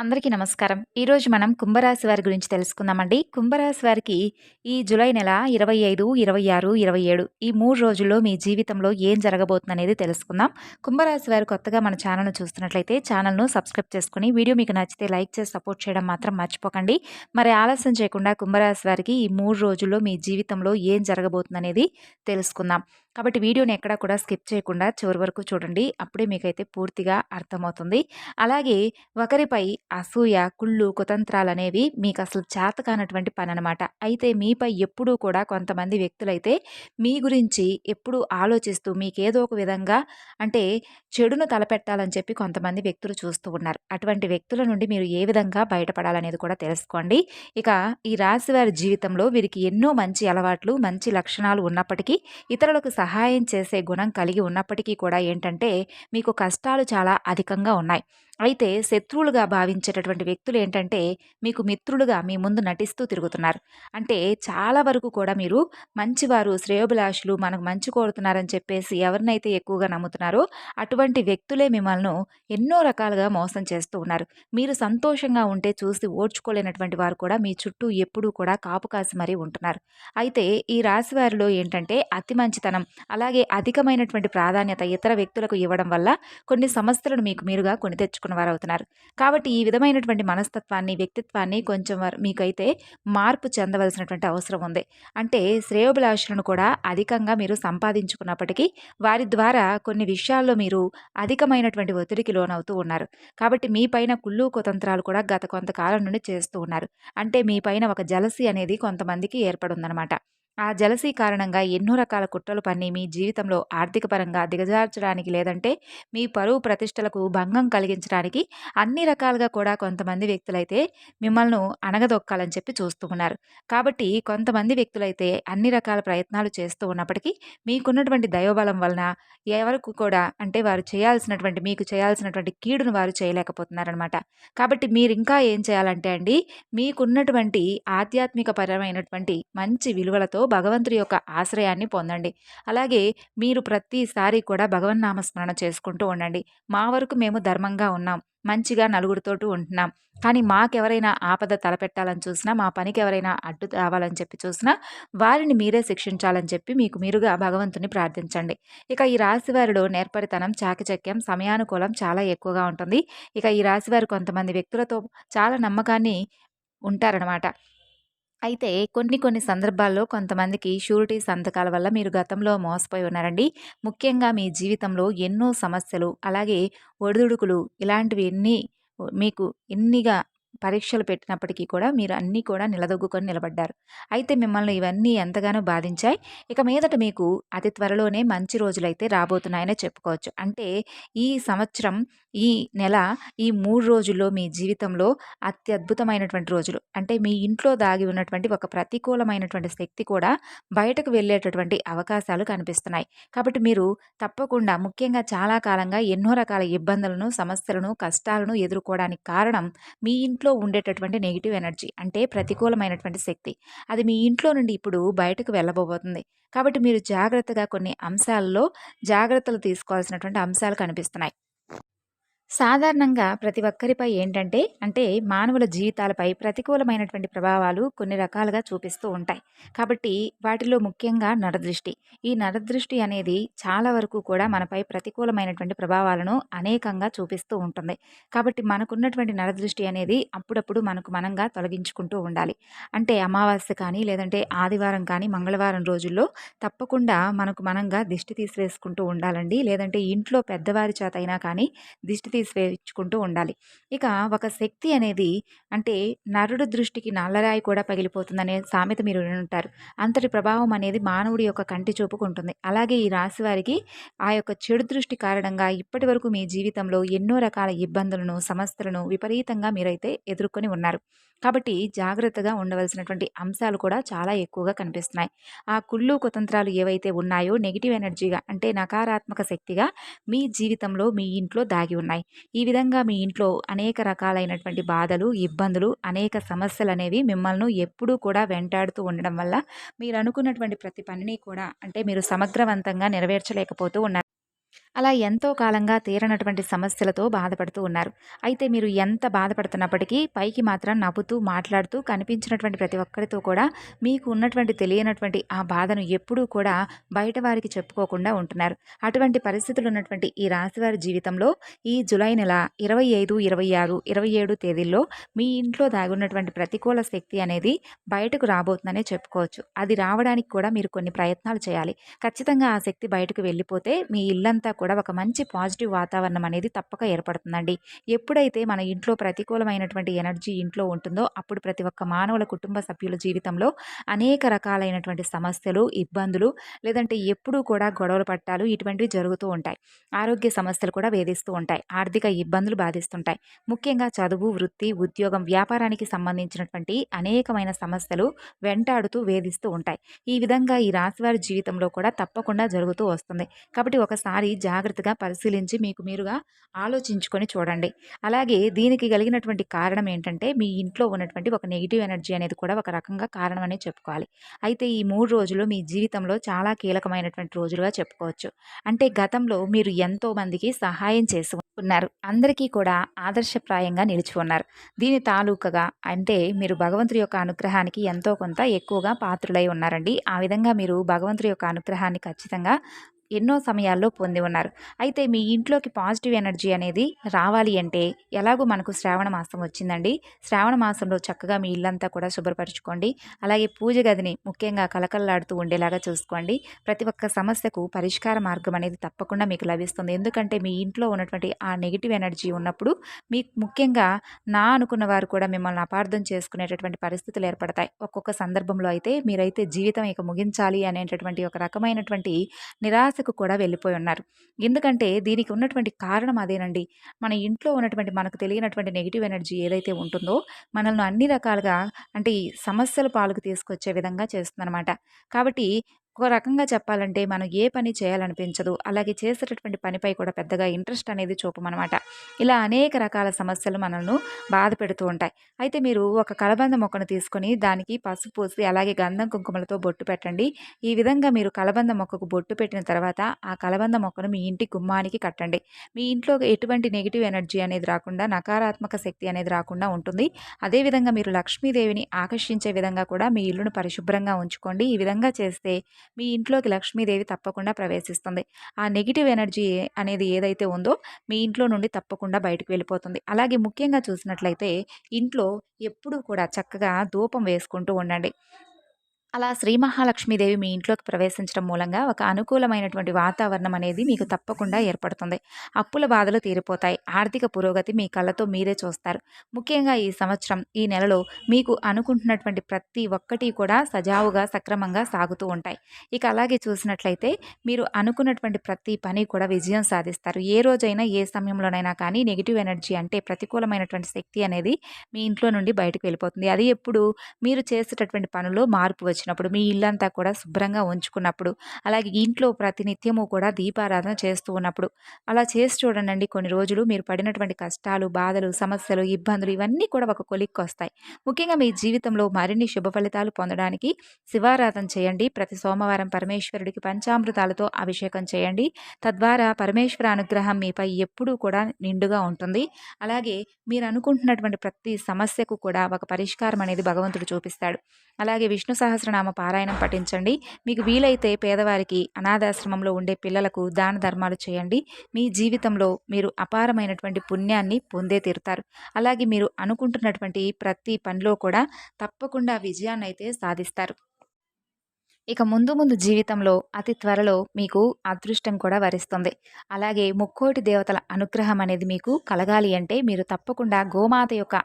అందరికీ నమస్కారం. ఈరోజు మనం కుంభరాశి వారి గురించి తెలుసుకుందామండి. కుంభరాశి వారికి ఈ జూలై నెల ఇరవై ఐదు ఇరవై ఆరు ఇరవై ఏడు ఈ మూడు రోజుల్లో మీ జీవితంలో ఏం జరగబోతుంది అనేది తెలుసుకుందాం. కుంభరాశి వారు కొత్తగా మన ఛానల్ను చూస్తున్నట్లయితే ఛానల్ను సబ్స్క్రైబ్ చేసుకుని వీడియో మీకు నచ్చితే లైక్ చేసి సపోర్ట్ చేయడం మాత్రం మర్చిపోకండి. మరి ఆలస్యం చేయకుండా కుంభరాశి వారికి ఈ మూడు రోజుల్లో మీ జీవితంలో ఏం జరగబోతుంది అనేది తెలుసుకుందాం. కాబట్టి వీడియోని ఎక్కడా కూడా స్కిప్ చేయకుండా చివరి వరకు చూడండి. అప్పుడే మీకైతే పూర్తిగా అర్థమవుతుంది. అలాగే ఒకరిపై అసూయ కుళ్ళు కుతంత్రాలు అనేవి మీకు అసలు చేత కానటువంటి పని అనమాట అయితే మీపై ఎప్పుడూ కూడా కొంతమంది వ్యక్తులైతే మీ గురించి ఎప్పుడూ ఆలోచిస్తూ మీకు ఏదో ఒక విధంగా అంటే చెడును తలపెట్టాలని చెప్పి కొంతమంది వ్యక్తులు చూస్తూ ఉన్నారు. అటువంటి వ్యక్తుల నుండి మీరు ఏ విధంగా బయటపడాలనేది కూడా తెలుసుకోండి. ఇక ఈ రాశి వారి జీవితంలో వీరికి ఎన్నో మంచి అలవాట్లు మంచి లక్షణాలు ఉన్నప్పటికీ ఇతరులకు సహాయం చేసే గుణం కలిగి ఉన్నప్పటికీ కూడా ఏంటంటే మీకు కష్టాలు చాలా అధికంగా ఉన్నాయి. అయితే శత్రువులుగా నటించేటటువంటి వ్యక్తులు ఏంటంటే మీకు మిత్రులుగా మీ ముందు నటిస్తూ తిరుగుతున్నారు. అంటే చాలా వరకు కూడా మీరు మంచివారు శ్రేయోభిలాషులు మనకు మంచి కోరుతున్నారని చెప్పేసి ఎవరినైతే ఎక్కువగా నమ్ముతున్నారో అటువంటి వ్యక్తులే మిమ్మల్ని ఎన్నో రకాలుగా మోసం చేస్తూ ఉన్నారు. మీరు సంతోషంగా ఉంటే చూసి ఓడ్చుకోలేనటువంటి వారు కూడా మీ చుట్టూ ఎప్పుడూ కూడా కాపు కాసి మరీ ఉంటున్నారు. అయితే ఈ రాశి వారిలో ఏంటంటే అతి మంచితనం అలాగే అధికమైనటువంటి ప్రాధాన్యత ఇతర వ్యక్తులకు ఇవ్వడం వల్ల కొన్ని సమస్యలను మీకు మీరుగా కొని తెచ్చుకున్న వారు అవుతున్నారు కాబట్టి ఈ విధమైనటువంటి మనస్తత్వాన్ని వ్యక్తిత్వాన్ని కొంచెం మీకైతే మార్పు చెందవలసినటువంటి అవసరం ఉంది. అంటే శ్రేయోభిలాషులను కూడా అధికంగా మీరు సంపాదించుకున్నప్పటికీ వారి ద్వారా కొన్ని విషయాల్లో మీరు అధికమైనటువంటి ఒత్తిడికి లోనవుతూ ఉన్నారు. కాబట్టి మీ పైన కుళ్ళు కుతంత్రాలు కూడా గత కొంతకాలం నుండి చేస్తూ ఉన్నారు. అంటే మీ పైన ఒక జలసి అనేది కొంతమందికి ఏర్పడుందనమాట. ఆ జలసీ కారణంగా ఎన్నో రకాల కుట్రలు పన్ని మీ జీవితంలో ఆర్థిక పరంగా దిగజార్చడానికి లేదంటే మీ పరువు ప్రతిష్టలకు భంగం కలిగించడానికి అన్ని రకాలుగా కూడా కొంతమంది వ్యక్తులైతే మిమ్మల్ని అణగదొక్కాలని చెప్పి చూస్తూ ఉన్నారు. కాబట్టి కొంతమంది వ్యక్తులైతే అన్ని రకాల ప్రయత్నాలు చేస్తూ ఉన్నప్పటికీ మీకున్నటువంటి దయోబలం వలన ఎవరికి కూడా అంటే వారు చేయాల్సినటువంటి మీకు చేయాల్సినటువంటి కీడును వారు చేయలేకపోతున్నారనమాట కాబట్టి మీరు ఇంకా ఏం చేయాలంటే అండి మీకున్నటువంటి ఆధ్యాత్మిక పరమైనటువంటి మంచి విలువలతో భగవంతుడి యొక్క ఆశ్రయాన్ని పొందండి. అలాగే మీరు ప్రతిసారి కూడా భగవన్ నామస్మరణ చేసుకుంటూ ఉండండి. మా వరకు మేము ధర్మంగా ఉన్నాం. మంచిగా నలుగురితోటి ఉంటున్నాం. కానీ మాకెవరైనా ఆపద తలపెట్టాలని చూసినా మా పనికి ఎవరైనా అడ్డు రావాలని చెప్పి చూసినా వారిని మీరే శిక్షించాలని చెప్పి మీకు మీరుగా భగవంతుని ప్రార్థించండి. ఇక ఈ రాశివారిలో నేర్పరితనం చాకచక్యం సమయానుకూలం చాలా ఎక్కువగా ఉంటుంది. ఇక ఈ రాశివారు కొంతమంది వ్యక్తులతో చాలా నమ్మకాన్ని ఉంటారనమాట అయితే కొన్ని కొన్ని సందర్భాల్లో కొంతమందికి షూరిటీ సంతకాల వల్ల మీరు గతంలో మోసపోయి ఉన్నారండి. ముఖ్యంగా మీ జీవితంలో ఎన్నో సమస్యలు అలాగే ఒడిదుడుకులు ఇలాంటివి ఎన్ని మీకు ఎన్నిగా పరీక్షలు పెట్టినప్పటికీ కూడా మీరు అన్నీ కూడా నిలదొగ్గుకొని నిలబడ్డారు. అయితే మిమ్మల్ని ఇవన్నీ ఎంతగానో బాధించాయి. ఇక మీదట మీకు అతి త్వరలోనే మంచి రోజులైతే రాబోతున్నాయనే చెప్పుకోవచ్చు. అంటే ఈ సంవత్సరం ఈ నెల ఈ మూడు రోజుల్లో మీ జీవితంలో అత్యద్భుతమైనటువంటి రోజులు. అంటే మీ ఇంట్లో దాగి ఉన్నటువంటి ఒక ప్రతికూలమైనటువంటి శక్తి కూడా బయటకు వెళ్ళేటటువంటి అవకాశాలు కనిపిస్తున్నాయి. కాబట్టి మీరు తప్పకుండా ముఖ్యంగా చాలా కాలంగా ఎన్నో రకాల ఇబ్బందులను సమస్యలను కష్టాలను ఎదుర్కోవడానికి కారణం మీ ఇంట్లో ఉండేటటువంటి నెగిటివ్ ఎనర్జీ అంటే ప్రతికూలమైనటువంటి శక్తి. అది మీ ఇంట్లో నుండి ఇప్పుడు బయటకు వెళ్ళబోతుంది. కాబట్టి మీరు జాగ్రత్తగా కొన్ని అంశాల్లో జాగ్రత్తలు తీసుకోవాల్సినటువంటి అంశాలు కనిపిస్తున్నాయి. సాధారణంగా ప్రతి ఒక్కరిపై ఏంటంటే అంటే మానవుల జీవితాలపై ప్రతికూలమైనటువంటి ప్రభావాలు కొన్ని రకాలుగా చూపిస్తూ ఉంటాయి. కాబట్టి వాటిలో ముఖ్యంగా నరదృష్టి. ఈ నరదృష్టి అనేది చాలా వరకు కూడా మనపై ప్రతికూలమైనటువంటి ప్రభావాలను అనేకంగా చూపిస్తూ ఉంటుంది. కాబట్టి మనకున్నటువంటి నరదృష్టి అనేది అప్పుడప్పుడు మనకు మనంగా తొలగించుకుంటూ ఉండాలి. అంటే అమావాస్య కానీ లేదంటే ఆదివారం కానీ మంగళవారం రోజుల్లో తప్పకుండా మనకు మనంగా దిష్టి తీసివేసుకుంటూ ఉండాలండి. లేదంటే ఇంట్లో పెద్దవారి చేత అయినా కానీ దిష్టి తీసివేయించుకుంటూ ఉండాలి. ఇక ఒక శక్తి అనేది అంటే నరుడు దృష్టికి నల్లరాయి కూడా పగిలిపోతుందనే సామెత మీరు ఉంటారు అంతటి ప్రభావం అనేది మానవుడి యొక్క కంటి చూపుకుంటుంది. అలాగే ఈ రాశి వారికి ఆ యొక్క చెడు దృష్టి కారణంగా ఇప్పటి వరకు మీ జీవితంలో ఎన్నో రకాల ఇబ్బందులను సమస్యలను విపరీతంగా మీరైతే ఎదుర్కొని ఉన్నారు. కాబట్టి జాగ్రత్తగా ఉండవలసినటువంటి అంశాలు కూడా చాలా ఎక్కువగా కనిపిస్తున్నాయి. ఆ కుళ్ళు కుతంత్రాలు ఏవైతే ఉన్నాయో నెగిటివ్ ఎనర్జీగా అంటే నకారాత్మక శక్తిగా మీ జీవితంలో మీ ఇంట్లో దాగి ఉన్నాయి. ఈ విధంగా మీ ఇంట్లో అనేక రకాలైనటువంటి బాధలు ఇబ్బందులు అనేక సమస్యలు అనేవి మిమ్మల్ని ఎప్పుడూ కూడా వెంటాడుతూ ఉండడం వల్ల మీరు అనుకున్నటువంటి ప్రతి పనిని కూడా అంటే మీరు సమగ్రవంతంగా నెరవేర్చలేకపోతూ ఉన్నారు. అలా ఎంతో కాలంగా తీరనటువంటి సమస్యలతో బాధపడుతూ ఉన్నారు. అయితే మీరు ఎంత బాధపడుతున్నప్పటికీ పైకి మాత్రం నవ్వుతూ, మాట్లాడుతూ కనిపించినటువంటి ప్రతి ఒక్కరితో కూడా మీకు ఉన్నటువంటి తెలియనటువంటి ఆ బాధను ఎప్పుడూ కూడా బయట వారికి చెప్పుకోకుండా ఉంటున్నారు. అటువంటి పరిస్థితులు ఉన్నటువంటి ఈ రాశివారి జీవితంలో ఈ జులై నెల 25, 26, 27 తేదీల్లో మీ ఇంట్లో దాగున్నటువంటి ప్రతికూల శక్తి అనేది బయటకు రాబోతుందనే చెప్పుకోవచ్చు. అది రావడానికి కూడా మీరు కొన్ని ప్రయత్నాలు చేయాలి. ఖచ్చితంగా ఆ శక్తి బయటకు వెళ్ళిపోతే మీ ఇల్లంతా కూడా ఒక మంచి పాజిటివ్ వాతావరణం అనేది తప్పక ఏర్పడుతుందండి. ఎప్పుడైతే మన ఇంట్లో ప్రతికూలమైనటువంటి ఎనర్జీ ఇంట్లో ఉంటుందో అప్పుడు ప్రతి ఒక్క మానవుల కుటుంబ సభ్యుల జీవితంలో అనేక రకాలైనటువంటి సమస్యలు, ఇబ్బందులు లేదంటే ఎప్పుడూ కూడా గొడవలు పట్టాలు ఇటువంటివి జరుగుతూ ఉంటాయి. ఆరోగ్య సమస్యలు కూడా వేధిస్తూ ఉంటాయి. ఆర్థిక ఇబ్బందులు బాధిస్తుంటాయి. ముఖ్యంగా చదువు, వృత్తి, ఉద్యోగం, వ్యాపారానికి సంబంధించినటువంటి అనేకమైన సమస్యలు వెంటాడుతూ వేధిస్తూ ఉంటాయి. ఈ విధంగా ఈ రాశివారి జీవితంలో కూడా తప్పకుండా జరుగుతూ వస్తుంది. కాబట్టి ఒకసారి జాగ్రత్తగా పరిశీలించి మీకు మీరుగా ఆలోచించుకొని చూడండి. అలాగే దీనికి కలిగినటువంటి కారణం ఏంటంటే మీ ఇంట్లో ఉన్నటువంటి ఒక నెగిటివ్ ఎనర్జీ అనేది కూడా ఒక రకంగా కారణం అనే చెప్పుకోవాలి. అయితే ఈ మూడు రోజులు మీ జీవితంలో చాలా కీలకమైనటువంటి రోజులుగా చెప్పుకోవచ్చు. అంటే గతంలో మీరు ఎంతో మందికి సహాయం చేసి ఉన్నారు. అందరికీ కూడా ఆదర్శప్రాయంగా నిలిచి ఉన్నారు. దీని తాలూకగా అంటే మీరు భగవంతుడి యొక్క అనుగ్రహానికి ఎంతో కొంత ఎక్కువగా పాత్రులై ఉన్నారండి. ఆ విధంగా మీరు భగవంతుడి యొక్క అనుగ్రహాన్ని ఖచ్చితంగా ఎన్నో సమయాల్లో పొంది ఉన్నారు. అయితే మీ ఇంట్లోకి పాజిటివ్ ఎనర్జీ అనేది రావాలి అంటే ఎలాగో మనకు శ్రావణ మాసం వచ్చిందండి. శ్రావణ మాసంలో చక్కగా మీ ఇల్లంతా కూడా శుభ్రపరచుకోండి. అలాగే పూజ గదిని ముఖ్యంగా కళకళలాడుతూ ఉండేలాగా చూసుకోండి. ప్రతి ఒక్క సమస్యకు పరిష్కార మార్గం అనేది తప్పకుండా మీకు లభిస్తుంది. ఎందుకంటే మీ ఇంట్లో ఉన్నటువంటి ఆ నెగిటివ్ ఎనర్జీ ఉన్నప్పుడు మీకు ముఖ్యంగా నా అనుకున్న వారు కూడా మిమ్మల్ని అపార్థం చేసుకునేటటువంటి పరిస్థితులు ఏర్పడతాయి. ఒక్కొక్క సందర్భంలో అయితే మీరైతే జీవితం ఇక ముగించాలి అనేటటువంటి ఒక రకమైనటువంటి నిరాశకు కూడా వెళ్ళిపోయి ఉన్నారు. ఎందుకంటే దీనికి ఉన్నటువంటి కారణం అదేనండి. మన ఇంట్లో ఉన్నటువంటి మనకు తెలియనటువంటి నెగిటివ్ ఎనర్జీ ఏదైతే ఉంటుందో మనల్ని అన్ని రకాలుగా అంటే ఈ సమస్యల పాలకు తీసుకొచ్చే విధంగా చేస్తుందనమాట. కాబట్టి ఒక రకంగా చెప్పాలంటే మనం ఏ పని చేయాలనిపించదు. అలాగే చేసేటటువంటి పనిపై కూడా పెద్దగా ఇంట్రెస్ట్ అనేది చూపమనమాట. ఇలా అనేక రకాల సమస్యలు మనల్ని బాధ పెడుతూ ఉంటాయి. అయితే మీరు ఒక కలబంద మొక్కను తీసుకొని దానికి పసుపు పూసి అలాగే గంధం కుంకుమలతో బొట్టు పెట్టండి. ఈ విధంగా మీరు కలబంద మొక్కకు బొట్టు పెట్టిన తర్వాత ఆ కలబంద మొక్కను మీ ఇంటి గుమ్మానికి కట్టండి. మీ ఇంట్లో ఎటువంటి నెగిటివ్ ఎనర్జీ అనేది రాకుండా నకారాత్మక శక్తి అనేది రాకుండా ఉంటుంది. అదేవిధంగా మీరు లక్ష్మీదేవిని ఆకర్షించే విధంగా కూడా మీ ఇల్లును పరిశుభ్రంగా ఉంచుకోండి. ఈ విధంగా చేస్తే మీ ఇంట్లోకి లక్ష్మీదేవి తప్పకుండా ప్రవేశిస్తుంది. ఆ నెగిటివ్ ఎనర్జీ అనేది ఏదైతే ఉందో మీ ఇంట్లో నుండి తప్పకుండా బయటకు వెళ్ళిపోతుంది. అలాగే ముఖ్యంగా చూసినట్లయితే ఇంట్లో ఎప్పుడూ కూడా చక్కగా ధూపం వేసుకుంటూ ఉండండి. అలా శ్రీ మహాలక్ష్మీదేవి మీ ఇంట్లోకి ప్రవేశించడం మూలంగా ఒక అనుకూలమైనటువంటి వాతావరణం అనేది మీకు తప్పకుండా ఏర్పడుతుంది. అప్పుల బాధలు తీరిపోతాయి. ఆర్థిక పురోగతి మీ కళ్ళతో మీరే చూస్తారు. ముఖ్యంగా ఈ సంవత్సరం ఈ నెలలో మీకు అనుకుంటున్నటువంటి ప్రతి ఒక్కటి కూడా సజావుగా సక్రమంగా సాగుతూ ఉంటాయి. ఇక అలాగే చూసినట్లయితే మీరు అనుకున్నటువంటి ప్రతి పని కూడా విజయం సాధిస్తారు. ఏ రోజైనా ఏ సమయంలోనైనా కానీ నెగెటివ్ ఎనర్జీ అంటే ప్రతికూలమైనటువంటి శక్తి అనేది మీ ఇంట్లో నుండి బయటకు వెళ్ళిపోతుంది. అది ఎప్పుడు మీరు చేసేటటువంటి పనిలో మార్పు వచ్చినప్పుడు మీ ఇల్లంతా కూడా శుభ్రంగా ఉంచుకున్నప్పుడు అలాగే ఇంట్లో ప్రతినిత్యము కూడా దీపారాధన చేస్తూ ఉన్నప్పుడు అలా చేసి చూడండి కొన్ని రోజులు మీరు పడినటువంటి కష్టాలు బాధలు సమస్యలు ఇబ్బందులు ఇవన్నీ కూడా ఒక కొలిక్కి వస్తాయి ముఖ్యంగా మీ జీవితంలో మరిన్ని శుభ ఫలితాలు పొందడానికి శివారాధన చేయండి. ప్రతి సోమవారం పరమేశ్వరుడికి పంచామృతాలతో అభిషేకం చేయండి. తద్వారా పరమేశ్వర అనుగ్రహం మీపై ఎప్పుడూ కూడా నిండుగా ఉంటుంది. అలాగే మీరు అనుకుంటున్నటువంటి ప్రతి సమస్యకు కూడా ఒక పరిష్కారం అనేది భగవంతుడు చూపిస్తాడు. అలాగే విష్ణు సహస్రనామ పారాయణం పఠించండి. మీకు వీలైతే పేదవారికి అనాథాశ్రమంలో ఉండే పిల్లలకు దాన ధర్మాలు చేయండి. మీ జీవితంలో మీరు అపారమైనటువంటి పుణ్యాన్ని పొందే తీరుతారు. అలాగే మీరు అనుకుంటున్నటువంటి ప్రతి పనిలో కూడా తప్పకుండా విజయాన్ని అయితే సాధిస్తారు. ఇక ముందు ముందు జీవితంలో అతి త్వరలో మీకు అదృష్టం కూడా వరిస్తుంది. అలాగే ముక్కోటి దేవతల అనుగ్రహం అనేది మీకు కలగాలి అంటే మీరు తప్పకుండా గోమాత యొక్క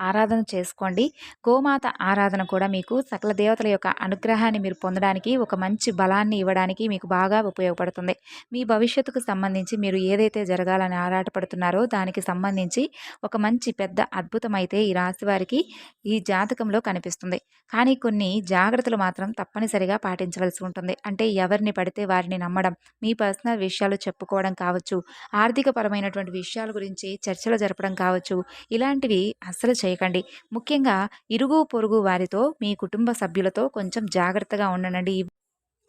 ఆరాధన చేసుకోండి. గోమాత ఆరాధన కూడా మీకు సకల దేవతల యొక్క అనుగ్రహాన్ని మీరు పొందడానికి ఒక మంచి బలాన్ని ఇవ్వడానికి మీకు బాగా ఉపయోగపడుతుంది. మీ భవిష్యత్తుకు సంబంధించి మీరు ఏదైతే జరగాలని ఆరాటపడుతున్నారో దానికి సంబంధించి ఒక మంచి పెద్ద అద్భుతం అయితే ఈ రాశి వారికి ఈ జాతకంలో కనిపిస్తుంది. కానీ కొన్ని జాగ్రత్తలు మాత్రం తప్పనిసరిగా పాటించవలసి ఉంటుంది. అంటే ఎవరిని పడితే వారిని నమ్మడం మీ పర్సనల్ విషయాలు చెప్పుకోవడం కావచ్చు ఆర్థిక పరమైనటువంటి విషయాల గురించి చర్చలు జరపడం కావచ్చు ఇలాంటివి అస్సలు చేయకండి. ముఖ్యంగా ఇరుగు పొరుగు వారితో మీ కుటుంబ సభ్యులతో కొంచెం జాగ్రత్తగా ఉండనండి.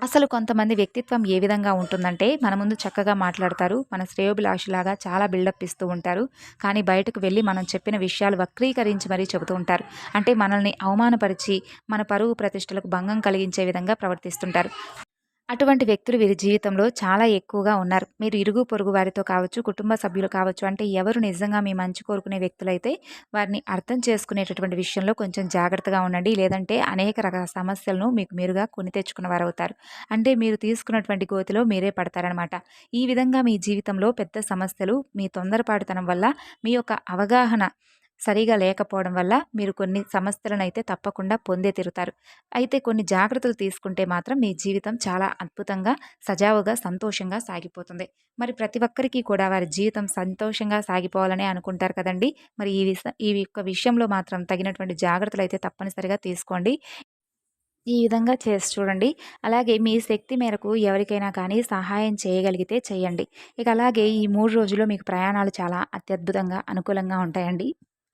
అసలు కొంతమంది వ్యక్తిత్వం ఏ విధంగా ఉంటుందంటే మన ముందు చక్కగా మాట్లాడతారు మన శ్రేయోభిలాషిలాగా చాలా బిల్డప్ ఇస్తూ ఉంటారు. కానీ బయటకు వెళ్ళి మనం చెప్పిన విషయాలు వక్రీకరించి మరీ చెబుతూ ఉంటారు. అంటే మనల్ని అవమానపరిచి మన పరువు ప్రతిష్టలకు భంగం కలిగించే విధంగా ప్రవర్తిస్తుంటారు. అటువంటి వ్యక్తులు వీరి జీవితంలో చాలా ఎక్కువగా ఉన్నారు. మీరు ఇరుగు పొరుగు వారితో కావచ్చు కుటుంబ సభ్యులు కావచ్చు అంటే ఎవరు నిజంగా మీ మంచి కోరుకునే వ్యక్తులైతే వారిని అర్థం చేసుకునేటటువంటి విషయంలో కొంచెం జాగ్రత్తగా ఉండండి. లేదంటే అనేక రకాల సమస్యలను మీకు మీరుగా కొని తెచ్చుకున్న వారు అవుతారు అంటే మీరు తీసుకున్నటువంటి గోతిలో మీరే పడతారనమాట ఈ విధంగా మీ జీవితంలో పెద్ద సమస్యలు మీ తొందరపాటుతనం వల్ల మీ యొక్క అవగాహన సరిగా లేకపోవడం వల్ల మీరు కొన్ని సమస్యలను అయితే తప్పకుండా పొందే తీరుతారు అయితే కొన్ని జాగ్రత్తలు తీసుకుంటే మాత్రం మీ జీవితం చాలా అద్భుతంగా సజావుగా సంతోషంగా సాగిపోతుంది. మరి ప్రతి ఒక్కరికి కూడా వారి జీవితం సంతోషంగా సాగిపోవాలని అనుకుంటారు కదండి. మరి ఈ విష ఈ యొక్క విషయంలో మాత్రం తగినటువంటి జాగ్రత్తలు అయితే తప్పనిసరిగా తీసుకోండి. ఈ విధంగా చేసి చూడండి. అలాగే మీ శక్తి మేరకు ఎవరికైనా కానీ సహాయం చేయగలిగితే చేయండి. ఇక అలాగే ఈ మూడు రోజుల్లో మీకు ప్రయాణాలు చాలా అత్యద్భుతంగా అనుకూలంగా ఉంటాయండి.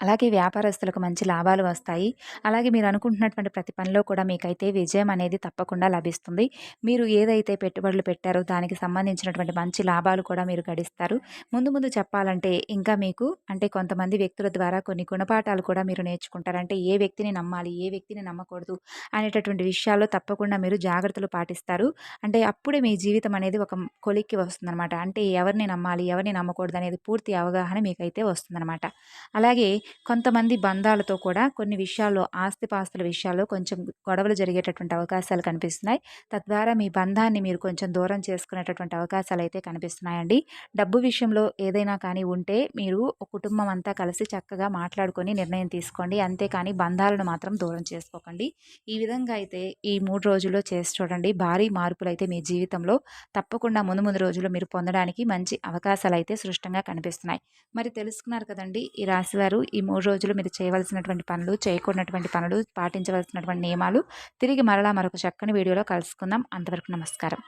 అలాగే వ్యాపారస్తులకు మంచి లాభాలు వస్తాయి. అలాగే మీరు అనుకుంటున్నటువంటి ప్రతి పనిలో కూడా మీకైతే విజయం అనేది తప్పకుండా లభిస్తుంది. మీరు ఏదైతే పెట్టుబడులు పెట్టారో దానికి సంబంధించినటువంటి మంచి లాభాలు కూడా మీరు గడిస్తారు. ముందు ముందు చెప్పాలంటే ఇంకా మీకు అంటే కొంతమంది వ్యక్తుల ద్వారా కొన్ని గుణపాఠాలు కూడా మీరు నేర్చుకుంటారు. అంటే ఏ వ్యక్తిని నమ్మాలి ఏ వ్యక్తిని నమ్మకూడదు అనేటటువంటి విషయాల్లో తప్పకుండా మీరు జాగ్రత్తలు పాటిస్తారు. అంటే అప్పుడే మీ జీవితం అనేది ఒక కొలిక్కి వస్తుందన్నమాట. అంటే ఎవరిని నమ్మాలి ఎవరిని నమ్మకూడదు అనేది పూర్తి అవగాహన మీకైతే వస్తుందన్నమాట. అలాగే కొంతమంది బంధాలతో కూడా కొన్ని విషయాల్లో ఆస్తిపాస్తుల విషయాల్లో కొంచెం గొడవలు జరిగేటటువంటి అవకాశాలు కనిపిస్తున్నాయి. తద్వారా మీ బంధాన్ని మీరు కొంచెం దూరం చేసుకునేటటువంటి అవకాశాలు అయితే కనిపిస్తున్నాయండి. డబ్బు విషయంలో ఏదైనా కానీ ఉంటే మీరు కుటుంబం అంతా కలిసి చక్కగా మాట్లాడుకొని నిర్ణయం తీసుకోండి. అంతేకాని బంధాలను మాత్రం దూరం చేసుకోకండి. ఈ విధంగా అయితే ఈ మూడు రోజుల్లో చేసి చూడండి. భారీ మార్పులు అయితే మీ జీవితంలో తప్పకుండా ముందు ముందు రోజుల్లో మీరు పొందడానికి మంచి అవకాశాలు అయితే సృష్టంగా కనిపిస్తున్నాయి. మరి తెలుసుకున్నారు కదండి ఈ రాశివారు ఈ మూడు రోజులు మీరు చేయవలసినటువంటి పనులు చేయకూడనటువంటి పనులు పాటించవలసినటువంటి నియమాలు తిరిగి మరలా మరొక చక్కని వీడియోలో కలుసుకుందాం. అంతవరకు నమస్కారం.